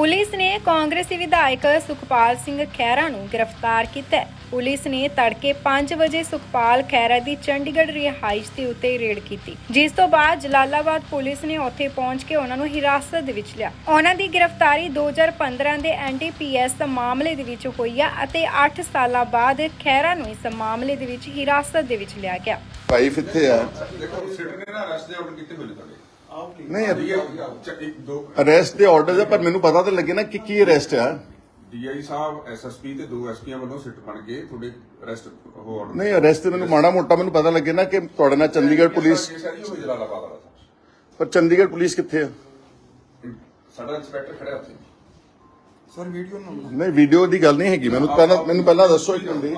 Police ਨੇ ਕਾਂਗਰਸੀ ਵਿਧਾਇਕ ਸੁਖਪਾਲ ਸਿੰਘ ਖਹਿਰਾ ਨੂੰ ਗ੍ਰਿਫਤਾਰ ਕੀਤਾ ਪੁਲਿਸ ਨੇ ਤੜਕੇ 5 ਵਜੇ ਸੁਖਪਾਲ ਖਹਿਰਾ ਦੀ ਚੰਡੀਗੜ੍ਹ ਰਿਹਾਇਸ਼ ਦੇ ਉੱਤੇ ਰੇਡ ਕੀਤੀ। ਜਿਸ ਤੋਂ ਬਾਅਦ ਜਲਾਲਾਬਾਦ ਪੁਲਿਸ ਨੇ ਉੱਥੇ ਪਹੁੰਚ ਕੇ ਉਹਨਾਂ ਨੂੰ ਹਿਰਾਸਤ ਦੇ ਵਿੱਚ ਲਿਆ। ਉਹਨਾਂ ਦੀ ਗ੍ਰਿਫਤਾਰੀ 2015 ਦੇ ਐਨਡੀਪੀਐਸ ਮਾਮਲੇ ਦੇ ਵਿੱਚ ਹੋਈ ਆ ਅਤੇ 8 ਸਾਲਾਂ ਬਾਅਦ ਖਹਿਰਾ ਨੂੰ ਇਸ ਮਾਮਲੇ ਦੇ ਵਿੱਚ ਹਿਰਾਸਤ ਦੇ ਵਿੱਚ ਲਿਆ ਗਿਆ। ਵਾਈਫ ਇੱਥੇ ਆ? ਦੇਖੋ ਸਿਟ ਨੇ ਨਾ ਅਰੈਸਟ ਦੇ ਆਰਡਰ ਕੀਤੇ ਹੋਏ ਨੇ ਤੁਹਾਡੇ? ਨਹੀਂ ਠੀਕ ਹੈ ਇੱਕ ਦੋ ਅਰੈਸਟ ਦੇ ਆਰਡਰ ਹੈ ਪਰ ਮੈਨੂੰ ਪਤਾ ਤਾਂ ਲੱਗੇ ਨਾ ਕਿ ਕੀ ਅਰੈਸਟ ਆ। ਡੀਆਈ ਸਾਹਿਬ ਐਸਐਸਪੀ ਤੇ ਦੋ ਐਸਪੀਆਂ ਵੱਲੋਂ ਸਿਟ ਬਣ ਕੇ ਤੁਹਾਡੇ ਅਰੈਸਟ ਹੋ ਆਰਡਰ ਨਹੀਂ ਅਰੈਸਟ ਮੈਨੂੰ ਮਾੜਾ ਮੋਟਾ ਮੈਨੂੰ ਪਤਾ ਲੱਗੇ ਨਾ ਕਿ ਤੁਹਾਡੇ ਨਾਲ ਚੰਡੀਗੜ੍ਹ ਪੁਲਿਸ ਪਰ ਚੰਡੀਗੜ੍ਹ ਪੁਲਿਸ ਕਿੱਥੇ ਆ? ਸਾਡਾ ਇੰਸਪੈਕਟਰ ਖੜਿਆ ਉੱਥੇ। ਸਰ ਵੀਡੀਓ ਨੂੰ ਨਹੀਂ ਵੀਡੀਓ ਦੀ ਗੱਲ ਨਹੀਂ ਹੈਗੀ। ਮੈਨੂੰ ਪਹਿਲਾਂ ਮੈਨੂੰ ਪਹਿਲਾਂ ਦੱਸੋ ਇੱਕ ਮਿੰਟ।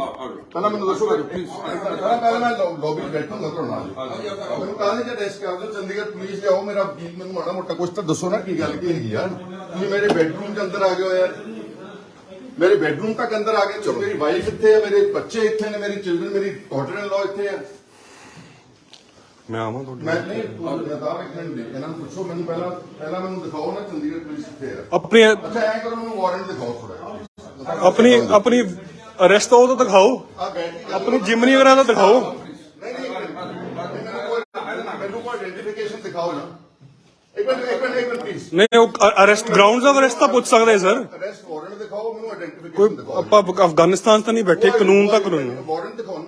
ਪਹਿਲਾਂ ਮੈਨੂੰ ਦੱਸੋ ਪਲੀਜ਼ ਪਹਿਲਾਂ ਪਹਿਲਾਂ ਮੈਂ ਲੌਬੀ ਬੈਠੂੰਗਾ ਤੁਹਾਡੇ ਨਾਲ। ਮੈਨੂੰ ਕਾਹਦੇ ਚ ਅਰੈਸਟ ਕਰ ਦਿਓ ਚੰਡੀਗੜ੍ਹ ਪੁਲਿਸ ਲਿਆਓ ਮੇਰਾ ਵਕੀਲ ਮੈਨੂੰ ਮਾੜਾ ਮੋਟਾ ਕੁਝ ਤਾਂ ਦੱਸੋ ਨਾ ਕੀ ਗੱਲ ਕੀ ਹੈਗੀ ਯਾਰ ਤੁਸੀਂ ਮੇਰੇ ਬੈਡਰੂਮ ਦੇ ਅੰਦਰ ਆ ਗਏ ਹੋ ਯਾਰ ਮੇਰੇ ਬੈਡਰੂਮ ਤੱਕ ਅੰਦਰ ਆ ਗਏ। ਤੁਸੀਂ ਮੇਰੀ ਵਾਈਫ ਇੱਥੇ ਹੈ ਮੇਰੇ ਬੱਚੇ ਇੱਥੇ ਨੇ ਮੇਰੀ ਚਿਲਡਰਨ ਮੇਰੀ ਡਾਟਰ ਇਨ ਇੱਥੇ ਹੈ ਮੈਂ ਆਵਾਂ ਤੁਹਾਡੇ ਮੈਂ ਨਹੀਂ ਨਦਾਬ ਇੱਕ ਮਿੰਟ ਦੇ ਇਹਨਾਂ ਨੂੰ ਪੁੱਛੋ ਮੈਨੂੰ ਪਹਿਲਾਂ ਪਹਿਲਾਂ ਮੈਨੂੰ ਦਿਖਾਓ ਨਾ ਚੰਡੀਗੜ੍ਹ ਪੁਲਿਸ ਕਿੱਥੇ ਹੈ ਆਪਣੀ ਅੱਛਾ ਐਂ ਕਰੋ ਮੈਨੂੰ ਵਾਰੰਟ ਦਿਖਾਓ ਥੋੜਾ ਆਪਣੀ ਆਪਣੀ ਅਰੈਸਟ ਉਹ ਤਾਂ ਦਿਖਾਓ। ਆ ਆਪਣੀ ਜਿਮਨੀ ਵਗੈਰਾ ਤਾਂ ਦਿਖਾਓ। ਨਹੀਂ ਨਹੀਂ ਮੈਨੂੰ ਕੋਈ ਆਇਡੈਂਟੀਫਿਕੇਸ਼ਨ ਦਿਖਾਓ ਨਾ। ਇੱਕ ਮਿੰਟ ਇੱਕ ਮਿੰਟ ਇੱਕ ਮਿੰਟ ਪਲੀਜ਼ ਨਹੀਂ ਉਹ ਅਰੈਸਟ ਗਰਾਊਂਡਸ ਆਫ ਅਰੈਸਟ ਤਾਂ ਪੁੱਛ ਸਕਦੇ ਸਰ ਅਰੈਸਟ ਵਾਰੰਟ ਦਿਖਾਓ ਮੈਨੂੰ ਆਇਡੈਂਟੀਫਿਕੇਸ਼ਨ ਦਿਖਾਓ। ਆਪਾਂ ਅਫਗਾਨਿਸਤਾਨ ਤਾਂ ਨਹੀਂ ਬੈਠੇ ਕਾਨੂੰਨ ਤਾਂ ਕਾਨੂੰਨ। ਵਾਰੰਟ ਦਿਖਾਓ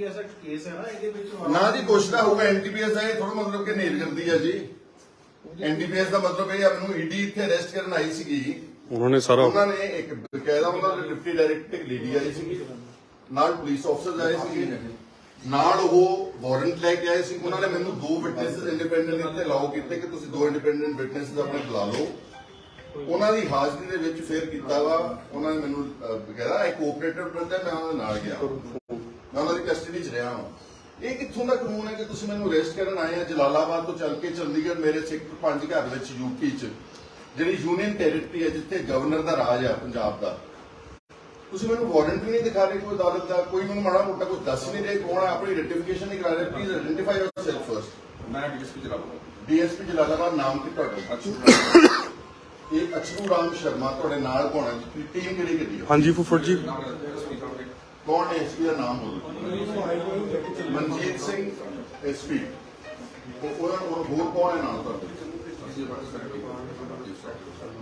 ਜਿਹੜਾ ਐਨਡੀਪੀਐਸ ਦਾ ਕੇਸ ਹੈ ਨਾ ਇਹਦੇ ਵਿੱਚ ਨਾ ਜੀ ਕੁਛ ਤਾਂ ਹੋਊਗਾ ਐਨਡੀਪੀਐਸ ਦਾ ਇਹ ਥੋੜਾ ਮਤਲਬ ਕਿ ਨੇਲ ਕਰਦੀ ਹੈ ਜੀ। ਐਨਡੀਪੀਐਸ ਦਾ ਮਤਲਬ ਇਹ ਆ ਮੈਨੂੰ ਈਡੀ ਇੱਥੇ ਅਰੈਸਟ ਕਰਨ ਆਈ ਸੀਗੀ। ਉਹਨਾਂ ਨੇ ਸਾਰਾ ਉਹਨਾਂ ਨੇ ਇੱਕ ਬਕਾਇਦਾ ਉਹਨਾਂ ਦੇ ਡਿਪਟੀ ਡਾਇਰੈਕਟਰ ਇੱਕ ਲੇਡੀ ਆਈ ਸੀ ਨਾਲ ਪੁਲਿਸ ਅਫਸਰ ਆਏ ਸੀਗੇ। ਨਾਲ ਉਹ ਵਾਰੰਟ ਲੈ ਕੇ ਆਏ ਸੀ। ਉਹਨਾਂ ਨੇ ਮੈਨੂੰ ਦੋ ਵਿਟਨੈਸਸ ਇੰਡੀਪੈਂਡੈਂਟ ਇੱਥੇ ਲਾਓ ਕੀਤੇ ਕਿ ਤੁਸੀਂ ਦੋ ਇੰਡੀਪੈਂਡੈਂਟ ਵਿਟਨੈਸਸ ਆਪਣੇ ਬੁਲਾ ਲਓ। ਉਹਨਾਂ ਦੀ ਹਾਜ਼ਰੀ ਦੇ ਵਿੱਚ ਫੇਰ ਕੀਤਾ ਵਾ। ਉਹਨਾਂ ਨੇ ਮੈਨੂੰ ਅਹ, ਬਕਾਇਦਾ ਇੱਕ ਕੋਆਪਰੇਟਰ ਬੰਦਾ ਮੈਂ ਉਹਨਾਂ ਦੇ ਨਾਲ ਗਿਆ। ਮੈਂ ਉਹਨਾਂ ਦੀ ਕਸਟਡੀ 'ਚ ਰਿਹਾ ਹਾਂ। ਇਹ ਕਿੱਥੋਂ ਦਾ ਕਾਨੂੰਨ ਹੈ ਕਿ ਤੁਸੀਂ ਮੈਨੂੰ ਅਰੈਸਟ ਕਰਨ ਆਏ ਆ ਜਲਾਲਾਬਾਦ ਤੋਂ ਚੱਲ ਕੇ ਚੰਡੀਗੜ੍ਹ ਮੇਰੇ ਸੈਕਟਰ 5 ਘਰ ਵਿੱਚ ਯੂਪੀ 'ਚ ਜਿਹੜੀ ਯੂਨੀਅਨ ਟੈਰੀਟਰੀ ਹੈ ਜਿੱਥੇ ਗਵਰਨਰ ਦਾ ਰਾਜ ਹੈ ਪੰਜਾਬ ਦਾ। ਤੁਸੀਂ ਮੈਨੂੰ ਵਾਰੰਟ ਵੀ ਨਹੀਂ ਦਿਖਾ ਰਹੇ ਕੋਈ ਅਦਾਲਤ ਦਾ ਕੋਈ ਮੈਨੂੰ ਮਾੜਾ ਮੋਟਾ ਕੁਝ ਦੱਸ ਨਹੀਂ ਰਹੇ ਕੌਣ ਹੈ ਆਪਣੀ ਆਈਡੈਂਟੀਫਿਕੇਸ਼ਨ ਨਹੀਂ ਕਰਾ ਰਹੇ ਪਲੀਜ਼ ਆਇਡੈਂਟੀਫਾਈ ਯੋਰਸੈਲਫ ਫਰਸਟ ਮੈਂ ਡੀਐਸਪੀ ਜਲਾਲਾਬਾਦ। ਡੀਐਸਪੀ ਜਲਾਲਾਬਾਦ ਨਾਮ ਕੀ ਤੁਹਾਡਾ? ਅੱਛਾ ਇਹ ਅਚਰੂ ਰਾਮ ਸ਼ਰਮਾ ਤੁਹਾਡੇ ਨਾਲ ਕੌਣ ਹੈ? ਟੀਮ ਕਿਹੜੀ ਕਿਹੜੀ ਹੈ? ਹਾਂਜੀ ਫੁੱਫੜ ਜੀ। ਕੌਣ ਹੈ? ਐਸਪੀ ਦਾ ਨਾਮ ਹੋਵੇ ਮਨਜੀਤ ਸਿੰਘ ਐਸਪੀ ਉਹਨਾਂ ਹੋਰ ਹੋਰ ਕੌਣ ਹੈ ਨਾਲ ਤੁਹਾਡੇ?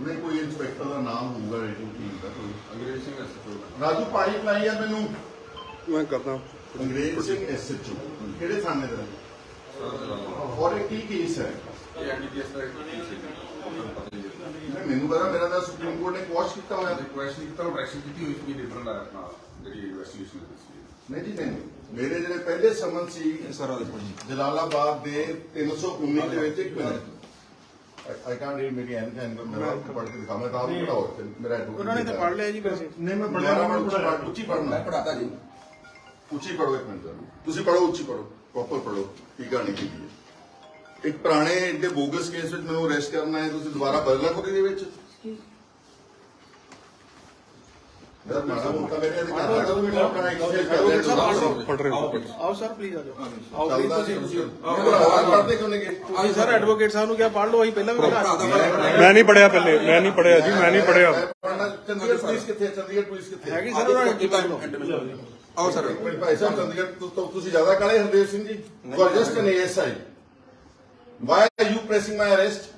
ਨਹੀਂ ਕੋਈ ਇੰਸਪੈਕਟਰ ਦਾ ਨਾਮ ਹੋਊਗਾ ਰੇਟਿੰਗ ਟੀਮ ਦਾ ਕੋਈ। ਅੰਗਰੇਜ਼ ਸਿੰਘ ਐਸਐਸਪੀ ਰਾਜੂ ਪਾਣੀ ਪਿਲਾਈ ਯਾਰ ਮੈਨੂੰ। ਮੈਂ ਕਰਦਾ। ਅੰਗਰੇਜ਼ ਸਿੰਘ ਐਸਐਚਓ ਕਿਹੜੇ ਥਾਣੇ ਦਾ? ਔਰ ਇਹ ਕੀ ਕੇਸ ਹੈ? ਇਹ ਐਨਡੀਪੀਐਸ ਦਾ ਕੇਸ ਹੈ। ਨਹੀਂ, ਮੈਨੂੰ ਪਤਾ ਮੇਰਾ ਤਾਂ ਸੁਪਰੀਮ ਕੋਰਟ ਨੇ ਕੁਐਸ਼ ਕੀਤਾ ਹੋਇਆ। ਰਿਕੁਐਸਟ ਕੀਤਾ ਉਹ ਡਾਇਰੈਕਸ਼ਨ ਕੀਤੀ ਹੋਈ ਸੀ ਡਿਫਰੈਂਟ ਆਪਣਾ ਜਿਹੜੀ ਇਨਵੈਸਟੀਗੇਸ਼ਨ ਸੀ। ਨਹੀਂ ਜੀ ਨਹੀਂ। ਮੇਰੇ ਜਿਹੜੇ ਪਹਿਲੇ ਸਮਨ ਸੀ ਜਲਾਲਾਬਾਦ ਦੇ 319 ਦੇ ਵਿੱਚ ਇੱਕ ਮਿੰਟ ਆਈ ਕੈਨ ਰੀਡ ਮੇਰੀ ਐਨ ਕੈਨ ਮੈਂ ਪੜ੍ਹ ਕੇ ਦਿਖਾਵਾਂ ਤਾਂ ਆਪ ਪੜਾਓ ਮੇਰਾ advocate ਉਹਨਾਂ ਨੇ ਤਾਂ। ਪੜ੍ਹ ਲਿਆ ਜੀ ਵੈਸੇ। ਨਹੀਂ ਮੈਂ ਪੜਿਆ ਮੈਂ ਪੜ੍ਹਾ ਉੱਚੀ ਪੜ੍ਹਨਾ। ਮੈਂ ਪੜਾਤਾ ਜੀ। ਉੱਚੀ ਪੜੋ ਇੱਕ ਮਿੰਟ ਜ਼ਰਾ। ਤੁਸੀਂ ਪੜੋ ਉੱਚੀ ਪੜੋ ਪ੍ਰੋਪਰ ਪੜੋ ਕੀ ਕਹਾਣੀ ਕੀ ਹੈ ਇੱਕ ਪੁਰਾਣੇ ਇੰਡੇ ਬੋਗਸ ਕੇਸ ਵਿੱਚ ਮੈਨੂੰ ਅਰੈਸਟ ਕਰਨਾ ਹੈ ਤੁਸੀਂ ਦੁਬਾਰਾ ਬਦਲਾ ਖੋਰੀ ਦੇ ਵਿੱਚ? ਮੇਰਾ ਮਾੜਾ ਮੋਟਾ ਮੇਰੇ ਅਧਿਕਾਰ ਹੈ ਕਿ ਮੈਂ ਆਪਣਾ ਐਕਸਰਸਾਈਜ਼ ਕਰ ਰਿਹਾ ਪੜ ਰਹੇ ਹੋ। ਆਓ ਸਰ ਪਲੀਜ਼ ਆ ਜਾਓ। ਆਓ ਪਲੀਜ਼ ਚੱਲਦਾ ਤੁਸੀਂ। ਸੀ। ਤੁਸੀਂ ਪੜਦੇ ਕਿਉਂ ਨਹੀਂ ਗਏ ਤੁਸੀਂ ਸਰ ਐਡਵੋਕੇਟ ਸਾਹਿਬ ਨੂੰ ਕਿਹਾ ਪੜ੍ਹ ਲਓ ਅਸੀਂ ਪਹਿਲਾਂ ਵੀ ਕਿਹਾ ਮੈਂ ਨਹੀਂ ਪੜਿਆ ਪਹਿਲੇ ਮੈਂ ਨਹੀਂ ਪੜਿਆ ਜੀ ਮੈਂ ਨਹੀਂ ਪੜਿਆ ਪੜਨਾ ਚੰਡੀਗੜ੍ਹ ਪੁਲਿਸ ਕਿੱਥੇ ਹੈ ਚੰਡੀਗੜ੍ਹ ਪੁਲਿਸ ਕਿੱਥੇ ਹੈ ਹੈਗੀ ਸਰ ਉਹਨਾਂ ਨੇ ਪੜ੍ਹ ਲਓ ਆਓ ਸਰ। ਭਾਈ ਸਾਹਿਬ ਚੰਡੀਗੜ੍ਹ ਤੋਂ- ਤੁਸੀਂ ਜ਼ਿਆਦਾ ਕਾਲੇ Hardev Singh ji. You are just an ASI why are you pressing my arrest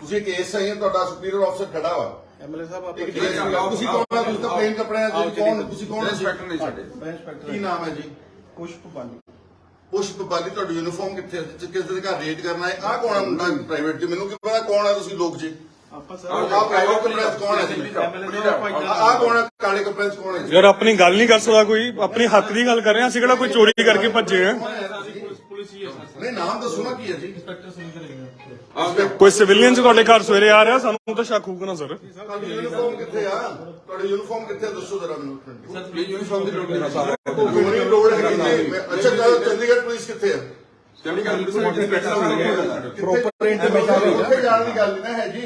ਤੁਸੀਂ ਏਐਸਆਈ ਹੈ ਤੁਹਾਡਾ ਸੁਪੀਰੀਅਰ ਅਫਸਰ ਖੜਾ ਵਾ। ਐਮਐਲਏ ਸਾਹਿਬ ਆਪਾਂ ਤੁਸੀਂ ਕੌਣ ਹੋ ਤੁਸੀਂ ਤਾਂ ਪਲੇਨ ਕੱਪੜਿਆਂ ਜੀ, ਕੌਣ? ਤੁਸੀਂ ਕੌਣ? ਇੰਸਪੈਕਟਰ ਨਹੀਂ ਸਾਡੇ। ਮੈਂ ਇੰਸਪੈਕਟਰ ਕੀ ਨਾਮ ਹੈ ਜੀ? ਪੁਸ਼ਪ ਬਾਲੀ ਪੁਸ਼ਪ ਬਾਲੀ ਤੁਹਾਡੀ ਯੂਨੀਫਾਰਮ ਕਿੱਥੇ ਹੈ ਜਿ- ਕਿਸ ਦੇ ਘਰ ਰੇਡ ਕਰਨਾ ਹੈ? ਆਹ ਕੌਣ ਹੈ ਮੁੰਡਾ ਪ੍ਰਾਈਵੇਟ ਜੀ ਮੈਨੂੰ ਕੀ ਪਤਾ ਕੌਣ ਹੈ ਤੁਸੀਂ ਲੋਕ ਜੀ ਆਪਾਂ ਸਰ ਪ੍ਰਾਈਵੇਟ ਕੌਣ ਹੈ ਜੀ ਕੌਣ ਹੈ ਕਾਲੇ ਕੌਣ ਹੈ? ਯਾਰ ਆਪਣੀ ਗੱਲ ਨਹੀਂ ਕਰ ਸਕਦਾ ਕੋਈ। ਆਪਣੀ ਹੱਕ ਦੀ ਗੱਲ ਕਰ ਰਹੇ। ਹਾਂ ਅਸੀਂ ਕਿਹੜਾ ਕੋਈ ਚੋਰੀ ਕਰਕੇ ਭੱਜੇ ਆ? ਨਹੀਂ ਨਾਮ ਦੱਸੋ ਨਾ ਕੀ ਹੈ ਜੀ? ਕੋਈ ਸਿਵਿਲੀਅਨ ਤੁਹਾਡੇ ਘਰ ਸਵੇਰੇ ਆ ਰਿਹਾ? ਸਾਨੂੰ ਤਾਂ ਸ਼ੱਕ ਹੋਊਗਾ ਨਾ ਸਰ ਤੁਹਾਡੀ ਯੂਨੀਫਾਰਮ ਕਿੱਥੇ ਆ? ਤੁਹਾਡੀ ਯੂਨੀਫਾਰਮ ਕਿੱਥੇ ਆ? ਦੱਸੋ ਜ਼ਰਾ ਮੈਨੂੰ। ਇਹ ਯੂਨੀਫਾਰਮ ਦੀ ਲੋੜ ਨਹੀਂ ਸਰ। ਅੱਛਾ ਚੰਡੀਗੜ੍ਹ ਪੁਲਿਸ ਕਿੱਥੇ ਆ? ਚੰਡੀਗੜ੍ਹ ਪ੍ਰੋਪਰ ਇੰਟੀਮੇਸ਼ਨ ਉੱਥੇ ਜਾਣ ਦੀ ਗੱਲ ਨਹੀਂ ਨਾ ਹੈ ਜੀ।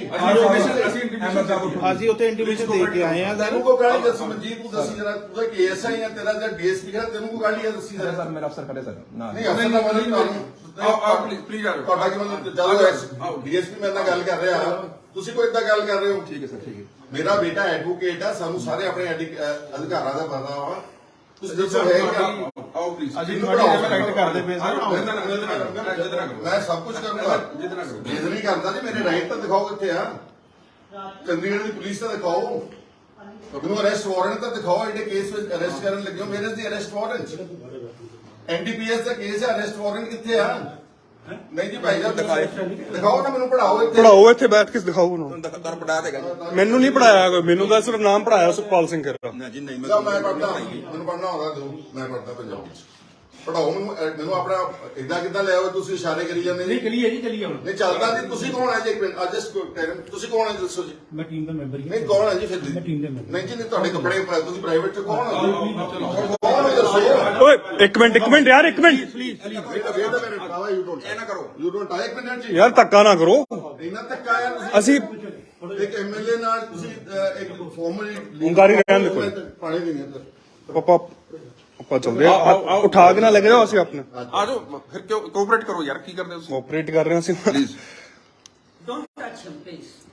ਅਸੀਂ ਇੰਟੀਮੇਸ਼ਨ ਅਸੀਂ ਉੱਥੇ ਇੰਟੀਮੇਸ਼ਨ ਦੇ ਕੇ ਆਏ ਆ ਤੈਨੂੰ ਕੋ ਗਾਲੀ ਦੱਸ ਮਨਜੀਤ ਤੂੰ ਦੱਸੀ ਜਰਾ। ਤੂੰ ਤਾਂ ਕੇਸ ਹੈ ਜਾਂ ਤੇਰਾ ਜਿਹੜਾ ਡੀਐਸਪੀ ਹੈ ਤੈਨੂੰ ਕੋ ਗਾਲੀ ਹੈ ਦੱਸੀ ਜਰਾ। ਸਰ ਮੇਰਾ ਅਫਸਰ ਖੜੇ ਸਰ। ਨਾ ਨਹੀਂ ਅਫਸਰ ਦਾ ਮਤਲਬ ਤੁਹਾਨੂੰ ਆਓ ਆਓ ਪਲੀਜ਼ ਪਲੀਜ਼ ਆ ਜਾਓ। ਤੁਹਾਡਾ ਕੀ ਮਤਲਬ? ਜਦੋਂ ਡੀਐਸਪੀ ਮੇਰੇ ਨਾਲ ਗੱਲ ਕਰ ਰਿਹਾ। ਤੁਸੀਂ ਕੋਈ ਇਦਾਂ ਗੱਲ ਕਰ ਰਹੇ ਹੋ? ਠੀਕ ਹੈ ਸਰ ਠੀਕ ਹੈ। ਮੇਰਾ ਬੇਟਾ ਐਡਵੋਕੇਟ ਹੈ ਸਾਨੂੰ ਸਾਰੇ ਆਪਣੇ ਅਧਿਕਾਰਾਂ ਦਾ ਪਤਾ ਵਾ। ਤੁਸੀਂ ਦੱਸੋ ਹੈ ਕਿ ਆਓ ਪਲੀਜ਼ ਅਸੀਂ ਤੁਹਾਡੀ। ਰਿਸਪੈਕਟ ਕਰਦੇ ਪਏ ਸਰ। ਜਿੱਦਾਂ ਨਾ ਜਿੱਦਾਂ ਨਾ ਜਿੱਦਾਂ ਨਾ ਮੈਂ ਸਭ ਕੁਝ ਕਰੂੰਗਾ। ਜਿੱਦਾਂ ਕਰੋ ਜਿੱਦ ਨਹੀਂ ਕਰਦਾ ਜੀ ਮੇਰੇ ਰਾਈਟ ਤਾਂ ਦਿਖਾਓ ਕਿੱਥੇ ਆ। ਚੰਡੀਗੜ੍ਹ ਦੀ ਪੁਲਿਸ ਤਾਂ ਦਿਖਾਓ। ਮੈਨੂੰ ਅਰੈਸਟ ਵਾਰੰਟ ਤਾਂ ਦਿਖਾਓ ਇਹਦੇ ਕੇਸ ਵਿੱਚ ਅਰੈਸਟ ਕਰਨ ਲੱਗੇ ਹੋ। ਮੇਰੇ ਦੀ ਅਰੈਸਟ ਵਾਰੰਟ ਐਨਡੀਪੀਐਸ ਦਾ ਕੇਸ ਹੈ ਅਰੈਸਟ ਵਾਰੰਟ ਕਿੱਥੇ ਆ? ਨਹੀਂ ਜੀ ਭਾਈ ਸਾਹਿਬ ਦਿਖਾਓ। ਨਾ ਮੈਨੂੰ ਪੜਾਓ ਇੱਥੇ। ਪੜਾਓ ਇੱਥੇ ਬੈਠ ਕੇ ਦਿਖਾਓ ਉਹਨੂੰ। ਦਰ ਪੜਾ ਦੇਗਾ ਜੀ। ਮੈਨੂੰ ਨਹੀਂ ਪੜਾਇਆ ਕੋਈ ਮੈਨੂੰ ਤਾਂ ਸਿਰਫ ਨਾਮ ਪੜਾਇਆ ਸੁਖਪਾਲ ਸਿੰਘ ਖਹਿਰਾ ਨਾ ਜੀ ਨਹੀਂ ਮੈਂ ਪੜਦਾ ਮੈਨੂੰ ਪੜਨਾ ਆਉਂਦਾ ਦੋ ਮੈਂ ਪੜਦਾ ਪੰਜਾਬੀ ਚ ਪੜਾਓ ਮੈਨੂੰ ਅਹ ਮੈਨੂੰ ਆਪਣਾ ਇਦਾਂ ਕਿੱਦਾਂ ਲੈ ਆਓ ਤੁਸੀਂ ਇਸ਼ਾਰੇ ਕਰੀ ਜਾਂਦੇ ਜੀ? ਚਲੀਏ ਜੀ ਚਲੀਏ ਹੁਣ। ਨਹੀਂ ਚੱਲਦਾ ਜੀ ਤੁਸੀਂ ਕੌਣ ਹੈ ਜੀ ਇੱਕ ਮਿੰਟ? ਅੱਜ ਤੁਸੀਂ ਕੌਣ ਹੈ ਜੀ ਦੱਸੋ ਜੀ? ਮੈਂ ਟੀਮ ਦਾ ਮੈਂਬਰ ਹੀ ਨਹੀਂ ਕੌਣ ਹੈ ਜੀ ਫਿਰ ਮੈਂ ਟੀਮ ਦੇ ਮੈਂਬਰ ਨਹੀਂ ਜੀ ਨਹੀਂ ਤੁਹਾਡੇ ਕੱਪੜੇ ਪ- ਤੁਸੀਂ ਪ੍ਰਾਈਵੇਟ ਚ ਕੌਣ ਹੋ? ਕੌਣ ਹੋ ਦੱਸੋ? ਓਏ ਇੱਕ ਮਿੰਟ ਇੱਕ ਮਿੰਟ ਯਾਰ ਇੱਕ ਮਿੰਟ। ਵੇਟ ਵੇਟ ਮੇਰੇ ਭਰਾਵਾ ਯੂ ਡੋਨਟ ਇਹ ਨਾ ਕਰੋ। ਯੂ ਡੋਨਟ ਆ ਇੱਕ ਮਿੰਟ ਜੀ। ਯਾਰ ਧੱਕਾ ਨਾ ਕਰੋ। ਇੰਨਾ ਧੱਕਾ ਆ ਤੁਸੀਂ। ਅਸੀਂ ਇੱਕ ਐਮਐਲਏ ਨਾਲ ਤੁਸੀਂ ਅਹ, ਇੱਕ ਫਾਰਮਲ ਓਂਕਾਰੀ ਰਹਿਣ ਦੇ ਕੋਈ। ਪਾਣੀ ਨਹੀਂ ਅੰਦਰ। ਪਾਪਾ ਆਪਾਂ ਚੱਲਦੇ ਆ ਆ- ਉਠਾ ਕੇ ਨਾ ਲੱਗ ਜਾਓ ਅਸੀਂ ਆਪਣੇ। ਆ ਜਾਓ ਫਿਰ ਕਿਉਂ ਕੋਆਪਰੇਟ ਕਰੋ ਯਾਰ ਕੀ ਕਰਦੇ ਹੋ ਤੁਸੀਂ? ਕੋਆਪਰੇਟ ਕਰ ਰਹੇ ਹਾਂ ਅਸੀਂ। ਪਲੀਜ਼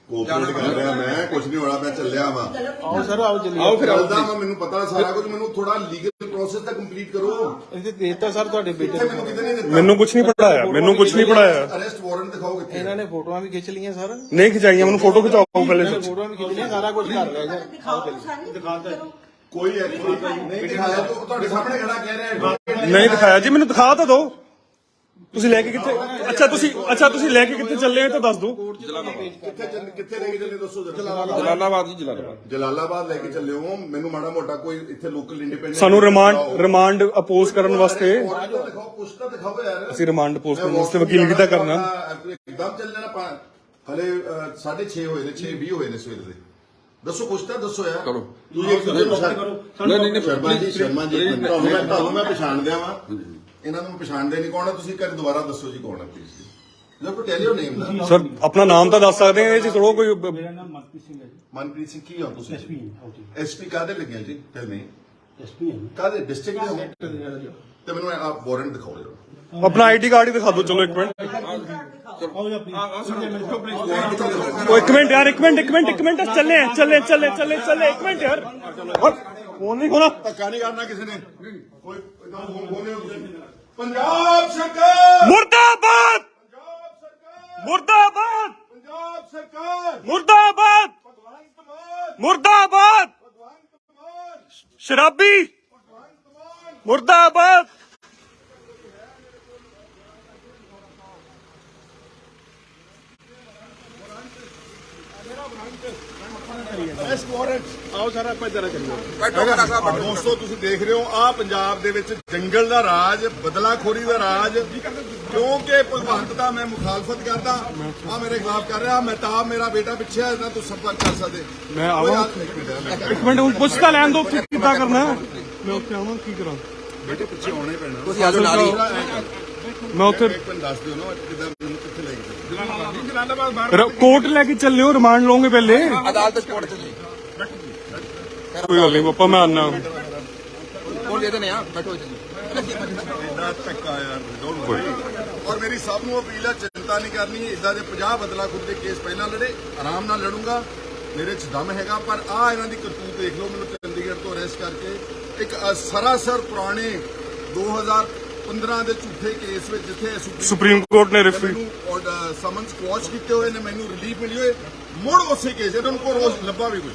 ਕੋਪਰੇਟ ਕਰ ਰਿਹਾ ਮੈਂ ਕੁਝ ਨਹੀਂ ਹੋਣਾ ਮੈਂ ਚੱਲਿਆ ਵਾਂ। ਆਓ ਸਰ ਆਓ ਚਲੀਏ। ਆਓ ਫਿਰ ਚੱਲਦਾ ਵਾਂ ਮੈਨੂੰ ਪਤਾ ਸਾਰਾ ਕੁਝ ਮੈਨੂੰ ਥੋੜਾ ਲੀਗਲ ਪ੍ਰੋਸੈਸ ਤਾਂ ਕੰਪਲੀਟ ਕਰੋ। ਅਸੀਂ ਦੇਤਾ ਸਰ ਤੁਹਾਡੇ ਬੇਟੇ ਇੱਥੇ ਮੈਨੂੰ ਕਿਤੇ ਨਹੀਂ ਦਿੱਤਾ? ਮੈਨੂੰ ਕੁਝ ਨਹੀਂ ਪੜਾਇਆ ਮੈਨੂੰ ਕੁਝ ਨਹੀਂ ਪੜਾਇਆ ਅਰੈਸਟ ਵਾਰੰਟ ਦਿਖਾਓ ਕਿੱਥੇ? ਇਹਨਾਂ ਨੇ ਫੋਟੋਆਂ ਵੀ ਖਿੱਚ ਲਈਆਂ ਸਰ। ਨਹੀਂ ਖਿਚਾਈਆਂ ਮੈਨੂੰ ਫੋਟੋ ਖਿਚਾਓ ਪਹਿਲੇ ਫੋਟੋਆਂ ਵੀ ਖਿੱਚ ਲਈਆਂ ਸਾਰਾ ਕੁਝ ਕਰ ਲਿਆ ਸਰ ਆਓ ਚਲੀਏ। ਕੋਈ ਨਹੀਂ ਦਿਖਾਇਆ ਤੋ ਤੁਹਾਡੇ ਸਾਹਮਣੇ ਖੜਾ ਕਹਿ ਰਿਹਾ advocate ਨਹੀਂ ਦਿਖਾਇਆ ਜੀ ਮੈਨੂੰ ਦਿਖਾ ਤਾਂ ਦਿਓ ਤੁਸੀਂ ਲੈ ਕੇ ਕਿੱਥੇ ਅੱਛਾ ਤੁਸੀਂ ਅੱਛਾ ਤੁਸੀਂ ਲੈ ਕੇ ਕਿੱਥੇ ਚੱਲੇ ਹੋ ਤਾਂ ਦੱਸ ਦਿਓ ਕਿੱਥੇ ਚੱਲ ਕਿੱਥੇ ਲੈ ਕੇ ਚੱਲੇ ਦੱਸੋ ਜਰਾ। ਜਲਾਲਾਬਾਦ। ਜੀ ਜਲਾਲਾਬਾਦ। ਜਲਾਲਾਬਾਦ ਲੈ ਕੇ ਚੱਲੇ ਹੋ। ਮੈਨੂੰ ਮਾੜਾ ਮੋਟਾ ਕੋਈ ਇੱਥੇ ਲੋਕਲ ਇੰਡੀਪੈਂਡੈਂਟ ਸਾਨੂੰ ਰਿਮਾਂਡ ਰਿਮਾਂਡ ਅਪੋਜ਼ ਕਰਨ ਵਾਸਤੇ ਦਿਖਾਓ ਕੁਛ ਤਾਂ ਦਿਖਾਓ ਯਾਰ। ਅਸੀਂ ਰਿਮਾਂਡ ਅਪੋਜ਼ ਕਰਨ ਵਾਸਤੇ ਵਕੀਲ ਕਿੱਦਾਂ ਕਰਨਾ? ਇੱਕਦਮ ਚੱਲ ਜਾਣਾ ਪਾ ਹਲੇ 6:30 ਹੋਏ ਨੇ 6:20 ਹੋਏ ਨੇ ਸਵੇਰ ਦੇ। ਦੱਸੋ ਕੁਛ ਤਾਂ ਦੱਸੋ ਯਾਰ। ਕਰੋ। ਤੁਸੀਂ ਇੱਕ ਦੂਜੇ ਨੂੰ ਛੱਡ- ਨਹੀਂ ਨਹੀਂ ਨਹੀਂ ਸ਼ਰਮਾ ਜੀ ਸ਼ਰਮਾ ਜੀ ਇੱਕ ਮਿੰਟ, ਤੁਹਾਨੂੰ ਮੈਂ ਤੁਹਾਨੂੰ ਮੈਂ ਪਛਾਣਦਿਆ ਵਾਂ। ਇਹਨਾਂ ਨੂੰ ਪਛਾਣਦੇ ਨਹੀਂ ਕੌਣ ਹੈ ਤੁਸੀਂ ਕਰ ਦੁਬਾਰਾ ਦੱਸੋ ਜੀ ਕੌਣ ਹੈ ਪਲੀਜ਼ ਜਦ ਕੋ ਟੈਲ ਯੋਰ ਨੇਮ ਸਰ ਆਪਣਾ ਨਾਮ ਤਾਂ ਦੱਸ ਸਕਦੇ ਆ ਇਹ ਚ ਥੋੜਾ ਕੋਈ ਮੇਰਾ ਨਾਮ ਮਨਪ੍ਰੀਤ ਸਿੰਘ ਹੈ ਜੀ। ਮਨਪ੍ਰੀਤ ਸਿੰਘ ਕੀ ਹੋ ਤੁਸੀਂ? ਐਸਪੀ ਐਸਪੀ ਕਾਦੇ ਲੱਗਿਆ ਜੀ? ਟੈਲ ਮੀ ਐਸਪੀ ਹਾਂ। ਕਾਦੇ ਡਿਸਟ੍ਰਿਕਟ ਦੇ ਹੋ? ਤੇ ਮੈਨੂੰ ਆਪ ਵਾਰੰਟ ਦਿਖਾਓ ਜਰਾ। ਆਪਣਾ ਆਈਡੀ ਕਾਰਡ ਹੀ ਦਿਖਾ ਦਿਓ ਚਲੋ ਇੱਕ ਮਿੰਟ। ਆਓ ਜੀ ਆਪਣੀ ਉਹ ਇੱਕ ਮਿੰਟ ਯਾਰ ਇੱਕ ਮਿੰਟ ਇੱਕ ਮਿੰਟ ਇੱਕ ਮਿੰਟ ਚੱਲੇ ਚੱਲੇ ਚੱਲੇ ਚੱਲੇ ਚੱਲੇ ਇੱਕ ਮਿੰਟ ਯਾਰ ਫੋਨ ਨਹੀਂ ਖੋਣਾ ਧੱਕਾ ਨਹੀਂ ਕਰਨਾ ਕਿਸੇ ਨੇ ਕੋਈ ਇਦਾਂ ਫੋਨ ਖੋਲੇ ਹੋ ਤੁਸੀਂ ਪੰਜਾਬ ਸਰਕਾਰ ਮੁਰਦਾਬਾਦ ਪੰਜਾਬ ਸਰਕਾਰ ਮੁਰਦਾਬਾਦ ਪੰਜਾਬ ਸਰਕਾਰ ਮੁਰਦਾਬਾਦ ਭਗਵੰਤ ਮਾਨ ਮੁਰਦਾਬਾਦ ਭਗਵੰਤ ਮਾਨ ਸ਼ਰਾਬੀ ਭਗਵੰਤ ਮਾਨ ਮੁਰਦਾਬਾਦ ਅਰੈਸਟ ਵਾਰੰਟ ਆਓ ਸਰ ਆਪਾਂ ਇੱਧਰ ਚੱਲੀਏ ਦੋਸਤੋ ਤੁਸੀਂ ਦੇਖ ਰਹੇ ਹੋ ਆ ਪੰਜਾਬ ਦੇ ਵਿੱਚ ਜੰਗਲ ਦਾ ਰਾਜ ਬਦਲਾਖੋਰੀ ਦਾ ਰਾਜ ਕਿਉਂਕਿ ਭਗਵੰਤ ਦਾ ਮੈਂ ਮੁਖਾਲਫਤ ਕਰਦਾ ਆ ਮੇਰੇ ਖਿਲਾਫ ਕਰ ਰਿਹਾ ਮਹਿਤਾਬ ਮੇਰਾ ਬੇਟਾ ਪਿੱਛੇ ਹੈ ਇਹਨਾਂ ਤੋਂ ਸੰਪਰਕ ਕਰ ਸਕਦੇ ਮੈਂ ਆਵਾਂ ਇੱਕ ਮਿੰਟ ਹੁਣ ਪੁੱਛ ਤਾਂ ਲੈਣ ਦੋ ਉੱਥੇ ਕਿੱਦਾਂ ਕਰਨਾ ਹੈ? ਮੈਂ ਉੱਥੇ ਆਵਾਂ ਕੀ ਕਰਾਂ ਬੇਟੇ ਪਿੱਛੇ ਆਉਣਾ ਹੀ ਪੈਣਾ ਤੁਸੀਂ ਆਜੋ ਨਾਲ ਹੀ ਮੈਂ ਉੱਥੇ ਇੱਕ ਮਿੰਟ ਦੱਸ ਦਿਓ ਨਾ ਕਿਦਾਂ ਮੈਨੂੰ ਕਿੱਥੇ ਕੋਰਟ ਲੈ ਕੇ ਚੱਲਿਓ ਰਿਮਾਂਡ ਲਓਗੇ ਪਹਿਲੇ? ਅਦਾਲਤ ਚ ਜੀ। ਕੋਈ ਗੱਲ ਨਹੀਂ ਪਾਪਾ ਮੈਂ ਆਨਾ। ਕੋਲ ਦੇ ਦੇਣੇ ਆ ਬੈਠੋ ਇੱਥੇ ਜੀ। ਇੰਨਾ ਧੱਕਾ ਯਾਰ ਡੋਂਟ ਵਰੀ ਔਰ ਮੇਰੀ ਸਭ ਨੂੰ ਅਪੀਲ ਹੈ ਚਿੰਤਾ ਨਹੀਂ ਕਰਨੀ ਇਦਾਂ ਦੇ 50 ਬਦਲਾ ਖੁਦ ਦੇ ਕੇਸ ਪਹਿਲਾਂ ਲੜੇ ਆਰਾਮ ਨਾਲ ਲੜੂੰਗਾ। ਮੇਰੇ ਚ ਦਮ ਹੈਗਾ ਪਰ ਆ ਇਹਨਾਂ ਦੀ ਕਰਤੂਤ ਦੇਖ ਲਓ ਮੈਨੂੰ ਚੰਡੀਗੜ੍ਹ ਤੋਂ ਅਰੈਸਟ ਕਰਕੇ। ਇੱਕ ਸਰਾਸਰ ਪੁਰਾਣੇ 2015 ਦੇ ਝੂਠੇ ਕੇਸ ਵਿੱਚ ਜਿੱਥੇ ਸੁਪਰੀਮ ਕੋਰਟ ਨੇ ਰਿਫਰੀ ਮੈਨੂੰ ਸਮਨਸ ਕੁਆਸ਼ ਕੀਤੇ ਹੋਏ ਨੇ ਮੈਨੂੰ ਰਿਲੀਫ ਮਿਲੀ ਹੋਏ ਮੁੜ ਉਸੇ ਕੇਸ ਇਹਨਾਂ ਨੂੰ ਕੋਈ ਰੋਜ਼ ਲੱਭਾ ਵੀ ਕੁਝ